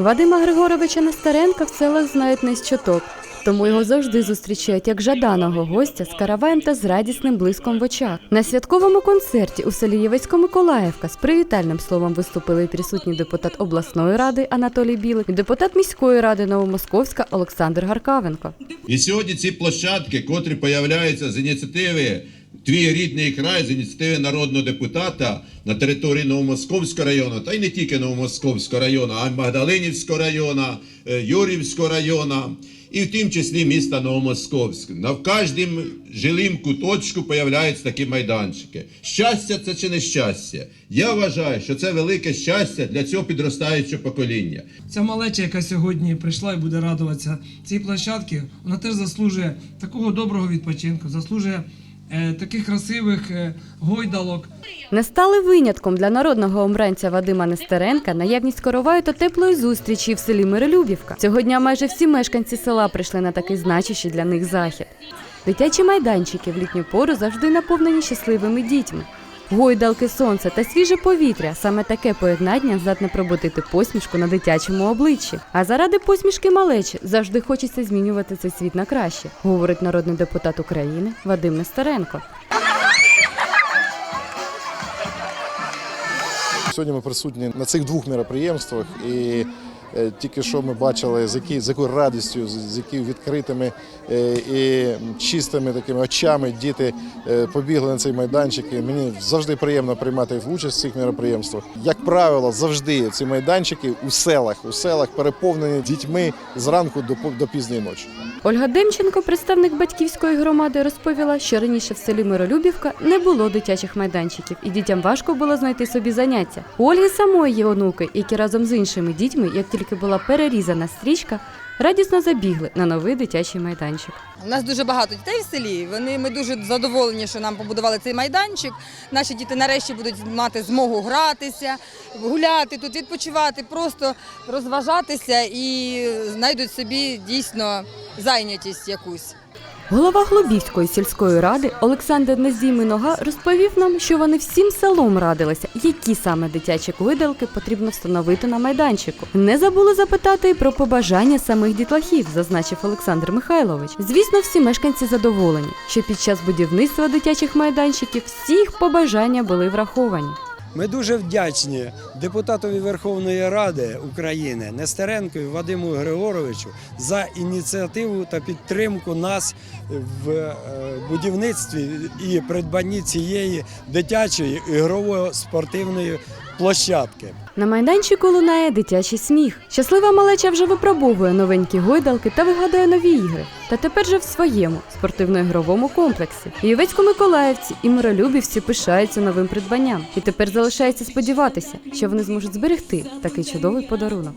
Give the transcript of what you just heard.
Вадима Григоровича Нестеренка в селах знають не з чуток, тому його завжди зустрічають як жаданого гостя з караваєм та з радісним блиском в очах. На святковому концерті у селі Євецько-Миколаївка з привітальним словом виступили і присутній депутат обласної ради Анатолій Білик і депутат міської ради Новомосковська Олександр Гаркавенко. І сьогодні ці площадки, котрі появляються з ініціативи Твій рідний край, з ініціативи народного депутата на території Новомосковського району, та й не тільки Новомосковського району, а й Магдалинівського району, е, Юрівського району, і в тім числі міста Новомосковськ. На кожному жилим куточку появляються такі майданчики. Щастя це чи не щастя? Я вважаю, що це велике щастя для цього підростаючого покоління. Ця малеча, яка сьогодні прийшла і буде радуватися цій площадці, вона теж заслужує такого доброго відпочинку, заслужує таких красивих е, гойдалок. Не стали винятком для народного омранця Вадима Нестеренка наявність короваю та теплої зустрічі в селі Миролюбівка. Цього дня майже всі мешканці села прийшли на такий значущий для них захід. Дитячі майданчики в літню пору завжди наповнені щасливими дітьми. Гойдалки, сонце та свіже повітря саме таке поєднання здатне пробудити посмішку на дитячому обличчі. А заради посмішки малечі завжди хочеться змінювати цей світ на краще, говорить народний депутат України Вадим Нестеренко. Сьогодні ми присутні на цих двох мероприємствах і тільки що ми бачили, з, які, з якою радістю, з, якими відкритими е, і чистими такими очами діти е, побігли на цей майданчик. І мені завжди приємно приймати участь в цих мероприємствах. Як правило, завжди ці майданчики у селах, у селах переповнені дітьми зранку до, до пізньої ночі. Ольга Демченко, представник батьківської громади, розповіла, що раніше в селі Миролюбівка не було дитячих майданчиків, і дітям важко було знайти собі заняття. У Ольги самої є онуки, які разом з іншими дітьми, як тільки була перерізана стрічка, радісно забігли на новий дитячий майданчик. У нас дуже багато дітей в селі. Вони ми дуже задоволені, що нам побудували цей майданчик. Наші діти нарешті будуть мати змогу гратися, гуляти тут, відпочивати, просто розважатися і знайдуть собі дійсно зайнятість якусь. Голова Глобівської сільської ради Олександр Незіминога розповів нам, що вони всім селом радилися, які саме дитячі видалки потрібно встановити на майданчику. Не забули запитати і про побажання самих дітлахів, зазначив Олександр Михайлович. Звісно, всі мешканці задоволені, що під час будівництва дитячих майданчиків всі їх побажання були враховані. Ми дуже вдячні депутатові Верховної Ради України Нестеренкові Вадиму Григоровичу за ініціативу та підтримку нас в е, будівництві і придбанні цієї дитячої ігрової спортивної площадки. На майданчику лунає дитячий сміх. Щаслива малеча вже випробовує новенькі гойдалки та вигадує нові ігри. Та тепер же в своєму спортивно-ігровому комплексі. Євецько-Миколаївці і Миролюбівці пишаються новим придбанням. І тепер залишається сподіватися, що вони зможуть зберегти такий чудовий подарунок.